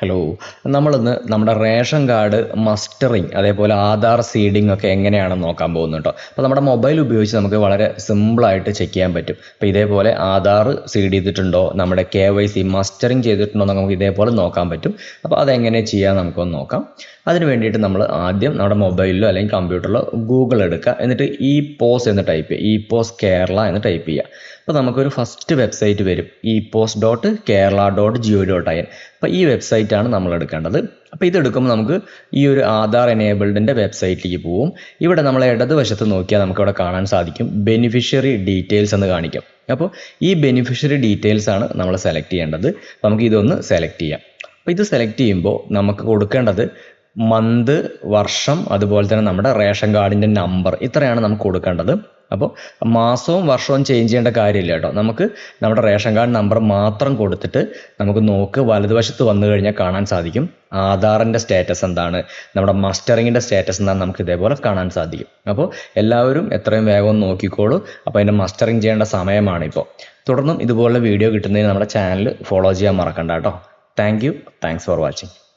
Hello നമ്മളിന്ന് നമ്മുടെ ration card mustering അതേപോലെ ആധാർ സീഡിംഗ് ഒക്കെ എങ്ങനെയാണെന്ന് നോക്കാൻ പോകുന്നു കേട്ടോ. അപ്പോൾ നമ്മുടെ മൊബൈൽ ഉപയോഗിച്ച് നമുക്ക് വളരെ സിമ്പിളായിട്ട് ചെക്ക് ചെയ്യാൻ പറ്റും. അപ്പോൾ ഇതേപോലെ ആധാർ സീഡ് ചെയ്തിട്ടുണ്ടോ നമ്മുടെ കെ വൈ സി മസ്റ്ററിങ് ചെയ്തിട്ടുണ്ടോ എന്ന് നമുക്ക് ഇതേപോലെ നോക്കാൻ പറ്റും. അപ്പോൾ അതെങ്ങനെ ചെയ്യാൻ നമുക്കൊന്ന് നോക്കാം. അതിന് വേണ്ടിയിട്ട് നമ്മൾ ആദ്യം നമ്മുടെ മൊബൈലിലോ അല്ലെങ്കിൽ കമ്പ്യൂട്ടറിലോ ഗൂഗിൾ എടുക്കുക. എന്നിട്ട് ഇ പോസ് എന്ന് ടൈപ്പ് ചെയ്യുക. ഇ പോസ് കേരള എന്ന് ടൈപ്പ് ചെയ്യുക. അപ്പോൾ നമുക്കൊരു ഫസ്റ്റ് വെബ്സൈറ്റ് വരും. E POS dot Kerala dot G O dot I N അപ്പോൾ ഈ വെബ്സൈറ്റാണ് നമ്മൾ എടുക്കേണ്ടത്. അപ്പോൾ ഇതെടുക്കുമ്പോൾ നമുക്ക് ഈ ഒരു ആധാർ എനേബിൾഡിന്റെ വെബ്സൈറ്റിലേക്ക് പോവും. ഇവിടെ നമ്മൾ ഇടതുവശത്ത് നോക്കിയാൽ നമുക്കിവിടെ കാണാൻ സാധിക്കും ബെനിഫിഷ്യറി ഡീറ്റെയിൽസ് എന്ന് കാണിക്കും. അപ്പോൾ ഈ ബെനിഫിഷ്യറി ഡീറ്റെയിൽസ് ആണ് നമ്മൾ സെലക്ട് ചെയ്യേണ്ടത്. അപ്പോൾ നമുക്ക് ഇതൊന്ന് സെലക്ട് ചെയ്യാം. അപ്പോൾ ഇത് സെലക്ട് ചെയ്യുമ്പോൾ നമുക്ക് കൊടുക്കേണ്ടത് മന്ത് വർഷം അതുപോലെ തന്നെ നമ്മുടെ റേഷൻ കാർഡിന്റെ നമ്പർ ഇത്രയാണ് നമുക്ക് കൊടുക്കേണ്ടത്. അപ്പോൾ മാസവും വർഷവും ചേഞ്ച് ചെയ്യേണ്ട കാര്യമില്ല കേട്ടോ. നമുക്ക് നമ്മുടെ റേഷൻ കാർഡ് നമ്പർ മാത്രം കൊടുത്തിട്ട് നമുക്ക് നോക്ക് വലതുവശത്ത് വന്നു കഴിഞ്ഞാൽ കാണാൻ സാധിക്കും. ആധാറിന്റെ സ്റ്റാറ്റസ് എന്താണ്? നമ്മുടെ മസ്റ്ററിങ്ങിന്റെ സ്റ്റാറ്റസ് എന്താണ്? നമുക്ക് ഇതേപോലെ കാണാൻ സാധിക്കും. അപ്പോൾ എല്ലാവരും എത്രയും വേഗം നോക്കിക്കോളൂ. അപ്പോൾ അതിന്റെ മസ്റ്ററിങ് ചെയ്യേണ്ട സമയമാണ് ഇപ്പോൾ തുടർന്നും ഇതുപോലുള്ള വീഡിയോ കിട്ടുന്നതിന് നമ്മുടെ ചാനൽ ഫോളോ ചെയ്യാൻ മറക്കണ്ട കേട്ടോ. Thank you thanks for watching